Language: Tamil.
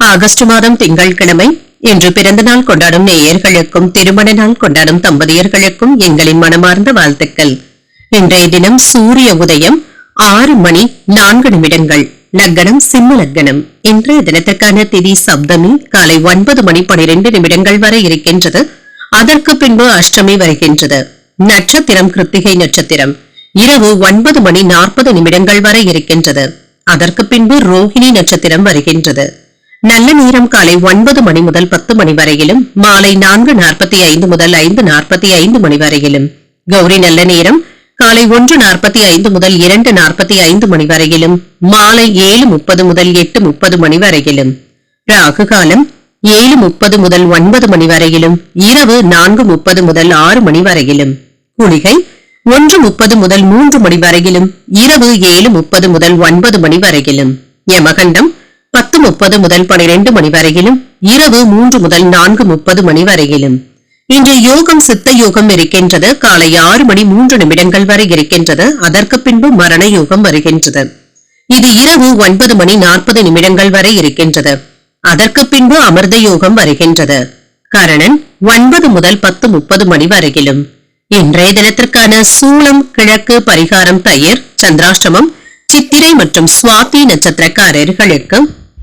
ஆகஸ்ட் மாதம் திங்கட்கிழமை இன்று பிறந்த நாள் கொண்டாடும் நேயர்களுக்கும் திருமண நாள் கொண்டாடும் தம்பதியர்களுக்கும் எங்களின் மனமார்ந்த வாழ்த்துக்கள். இன்றைய தினம் சூரிய உதயம் ஆறு மணி நான்கு நிமிடங்கள். லக்னம் சிம்ம லக்னம் இன்றைய தினத்திற்கான திதி சப்தமி காலை ஒன்பது மணி பனிரெண்டு நிமிடங்கள் வரை இருக்கின்றது. அதற்கு பின்பு அஷ்டமி வருகின்றது. நட்சத்திரம் கிருத்திகை நட்சத்திரம். இரவு ஒன்பது மணி நாற்பது நிமிடங்கள் வரை இருக்கின்றது. அதற்கு பின்பு ரோஹிணி நட்சத்திரம் வருகின்றது. நல்ல நேரம் காலை ஒன்பது மணி முதல் பத்து மணி வரையிலும் மாலை நான்கு நாற்பத்தி ஐந்து முதல் ஐந்து நாற்பத்தி ஐந்து மணி வரையிலும். கௌரி நல்ல நேரம் காலை ஒன்று நாற்பத்தி ஐந்து முதல் இரண்டு நாற்பத்தி ஐந்து மணி வரையிலும் மாலை ஏழு முப்பது முதல் எட்டு முப்பது மணி வரையிலும். ராகு காலம் ஏழு முப்பது முதல் ஒன்பது மணி வரையிலும் இரவு நான்கு முப்பது முதல் ஆறு மணி வரையிலும். குளிகை ஒன்று முப்பது முதல் மூன்று மணி வரையிலும் இரவு ஏழு முப்பது முதல் ஒன்பது மணி வரையிலும். யமகண்டம் பத்து முப்பது முதல் பனிரெண்டு மணி வரையிலும் இரவு மூன்று முதல் நான்கு முப்பது மணி வரையிலும். இன்று யோகம் சித்த யோகம் இருக்கின்றது. காலை ஆறு மணி மூன்று நிமிடங்கள் வரை இருக்கின்றது. அதற்கு பின்பு மரண யோகம் வருகின்றது. இது இரவு ஒன்பது மணி நாற்பது நிமிடங்கள் வரை இருக்கின்றது. அதற்கு பின்பு அமிர்த யோகம் வருகின்றது. கரணன் ஒன்பது முதல் பத்து முப்பது மணி வரையிலும். இன்றைய தினத்திற்கான சூளம் கிழக்கு பரிகாரம் தயிர் சந்திராஷ்டமம் சித்திரை மற்றும் சுவாதி நட்சத்திரக்காரர்களுக்கு